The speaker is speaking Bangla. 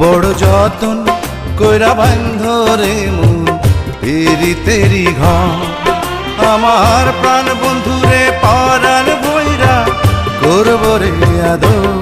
বড় যতন কইরা বান্ধরে মু এরি তেরি ঘর। আমার প্রাণ বন্ধুরে পরাণ বইরা করব রে আদর।